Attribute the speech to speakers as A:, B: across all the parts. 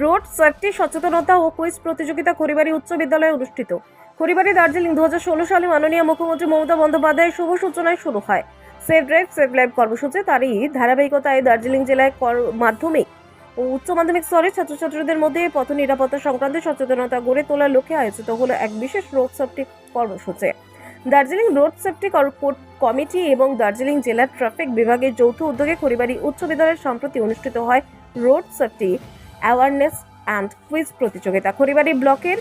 A: Road safety, সচেতনতা ও quiz প্রতিযোগিতা খড়িবাড়ি উচ্চ বিদ্যালয়ে অনুষ্ঠিত। খড়িবাড়ি দার্জিলিং দু হাজার ষোলো সালে মাননীয় মুখ্যমন্ত্রী মমতা বন্দ্যোপাধ্যায়ের শুভ সূচনায় শুরু হয়। সেভ ড্রাইভ সেভ লাইভ কর্মসূচি, তারই ধারাবাহিকতায় দার্জিলিং জেলায় মাধ্যমিক ও উচ্চ মাধ্যমিক স্তরে ছাত্রছাত্রীদের মধ্যে পথ নিরাপত্তা সংক্রান্ত সচেতনতা গড়ে তোলার লক্ষ্যে আয়োজিত হলো এক বিশেষ রোড সেফটি কর্মসূচি। দার্জিলিং রোড সেফটি কমিটি এবং দার্জিলিং জেলার ট্রাফিক বিভাগের যৌথ উদ্যোগে খড়িবাড়ি উচ্চ বিদ্যালয়ের সম্প্রতি অনুষ্ঠিত হয় road safety. Awareness and quiz প্রতিযোগিতা। খড়িবাড়ি ব্লকের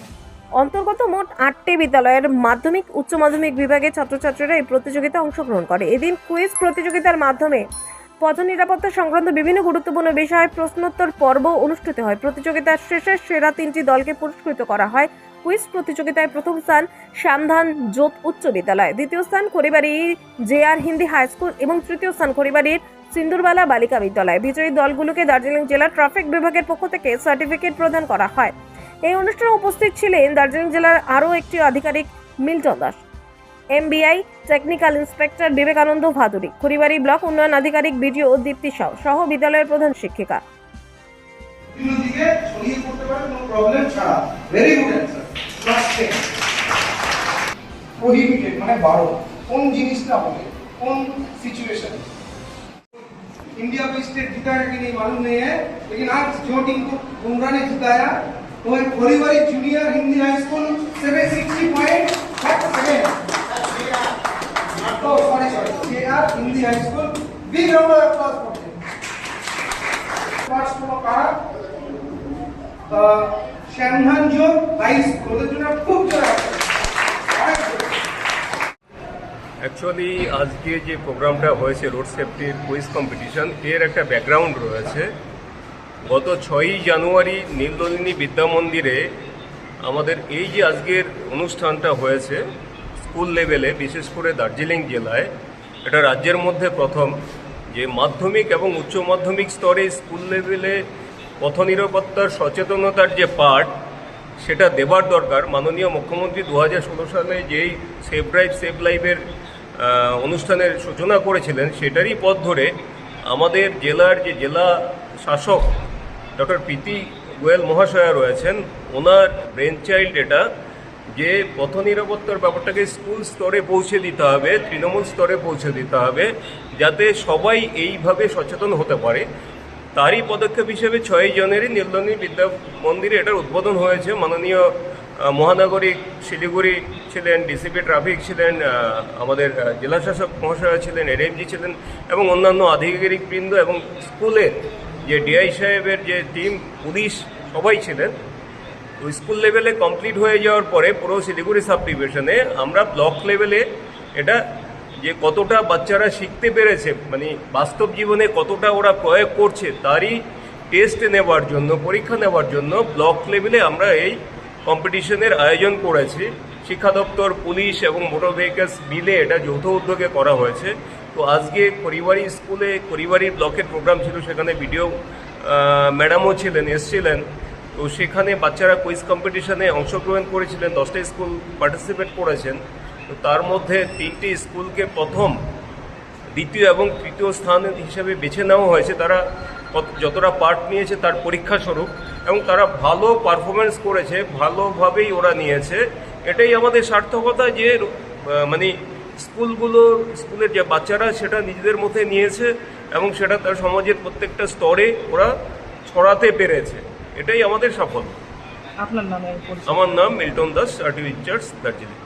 A: অন্তর্গত মোট আটটি বিদ্যালয়ের মাধ্যমিক, উচ্চ মাধ্যমিক বিভাগে ছাত্রছাত্রীরা এই প্রতিযোগিতায় অংশগ্রহণ করে। এদিন কুইজ প্রতিযোগিতার মাধ্যমে পথ নিরাপত্তা সংক্রান্ত বিভিন্ন গুরুত্বপূর্ণ বিষয়ে প্রশ্নোত্তর পর্ব অনুষ্ঠিত হয়। প্রতিযোগিতার শেষে সেরা তিনটি দলকে পুরস্কৃত করা হয়। কুইজ প্রতিযোগিতায় প্রথম স্থান শ্যামধান জোত উচ্চ বিদ্যালয়। দ্বিতীয় স্থান Kharibari J R Hindi high school এবং তৃতীয় স্থান খড়িবাড়ির সিন্দুরবালা বালিকা বিদ্যালয়। বিজয়ী দলগুলোকে দার্জিলিং জেলা ট্রাফিক বিভাগের পক্ষ থেকে সার্টিফিকেট প্রদান করা হয়। এই অনুষ্ঠানে উপস্থিত ছিলেন দার্জিলিং জেলার আরও একটি আধিকারিক Milton Das, MBI technical inspector Vivekananda Bhaduri Kharibari block উন্নয়ন আধিকারিক বিডিও দীপ্তি সাউ সহ বিদ্যালয়ের প্রধান শিক্ষিকা।
B: দিকে ছড়িয়ে পড়তে পারে কোনো প্রবলেম ছাড়া। Very good answer class ten prohibited মানে বারো কোন জিনিসটা হবে কোন सिचुएशन इंडिया को स्टेट जिताया कि नहीं मालूम नहीं है लेकिन आज जो टीम को बुमराह ने जिताया वो है Khoribari junior Hindi high school seven sixty point seven Oh, sorry, sorry. They are Hindi high school. Big round of applause for them. First হলো ওদের জন্য খুব।
C: অ্যাকচুয়ালি আজকে যে প্রোগ্রামটা হয়েছে রোড সেফটির কুইজ কম্পিটিশন, এর একটা ব্যাকগ্রাউন্ড রয়েছে গত ছয়ই জানুয়ারি নীলদলিনী বিদ্যা মন্দিরে আমাদের এই যে আজকের অনুষ্ঠানটা হয়েছে, স্কুল লেভেলে, বিশেষ করে দার্জিলিং জেলায়, এটা রাজ্যের মধ্যে প্রথম যে মাধ্যমিক এবং উচ্চ মাধ্যমিক স্তরে স্কুল লেভেলে পথ নিরাপত্তার সচেতনতার যে পাঠ সেটা দেবার দরকার। মাননীয় মুখ্যমন্ত্রী দু হাজার ষোলো সালে যেই সেভ ড্রাইভ সেভ লাইভের অনুষ্ঠানের সূচনা করেছিলেন, সেটারই পথ ধরে আমাদের জেলার যে জেলা শাসক ডক্টর প্রীতি গোয়েল মহাশয়া রয়েছেন, ওনার ব্রেন চাইল্ড এটা, যে পথ নিরাপত্তার ব্যাপারটাকে স্কুল স্তরে পৌঁছে দিতে হবে, তৃণমূল স্তরে পৌঁছে দিতে হবে, যাতে সবাই এইভাবে সচেতন হতে পারে। তারই পদক্ষেপ হিসেবে ছয় জানুয়ারি নীলদনী বিদ্যা মন্দিরে এটার উদ্বোধন হয়েছে। মাননীয় আহ, মহানগরিক শিলিগুড়ি ছিলেন ডিসিপি ট্রাফিক ছিলেন আমাদের জেলাশাসক মহাশয় ছিলেন এডিএমজি ছিলেন এবং অন্যান্য আধিকারিক বৃন্দ এবং স্কুলের যে ডিআই সাহেবের যে টিম পুলিশ সবাই ছিলেন। স্কুল লেভেলে কমপ্লিট হয়ে যাওয়ার পরে পুরো শিলিগুড়ি সাব ডিভিশনে আমরা ব্লক লেভেলে এটা যে কতটা বাচ্চারা শিখতে পেরেছে মানে বাস্তব জীবনে কতটা ওরা প্রয়োগ করছে, তারই টেস্ট নেওয়ার জন্য, পরীক্ষা নেওয়ার জন্য ব্লক লেভেলে আমরা এই কম্পিটিশনের আয়োজন করেছি। শিক্ষা দপ্তর, পুলিশ এবং মোটর ভেহিকলস মিলে এটা যৌথ উদ্যোগে করা হয়েছে। তো আজকে পরিবারী স্কুলে, পরিবারী ব্লকের প্রোগ্রাম ছিল, সেখানে ভিডিও ম্যাডামও ছিলেন, এসছিলেন। তো সেখানে বাচ্চারা কুইজ কম্পিটিশনে অংশগ্রহণ করেছিলেন, দশটা স্কুল পার্টিসিপেট করেছেন। তো তার মধ্যে তিনটি স্কুলকে প্রথম দ্বিতীয় এবং তৃতীয় স্থান হিসেবে বেছে নেওয়া হয়েছে। তারা যতটা পার্ট নিয়েছে তার পরীক্ষা স্বরূপ এবং তারা ভালো পারফরমেন্স করেছে ভালোভাবেই ওরা নিয়েছে। এটাই আমাদের সার্থকতা যে মানে স্কুলগুলো স্কুলের যে বাচ্চারা সেটা নিজেদের মধ্যে নিয়েছে এবং সেটা তার সমাজের প্রত্যেকটা স্তরে ওরা ছড়াতে পেরেছে। এটাই আমাদের সাফল্য।
D: আপনার নামে
C: আমার নাম মিল্টন দাস ইনচার্জ দার্জিলিং।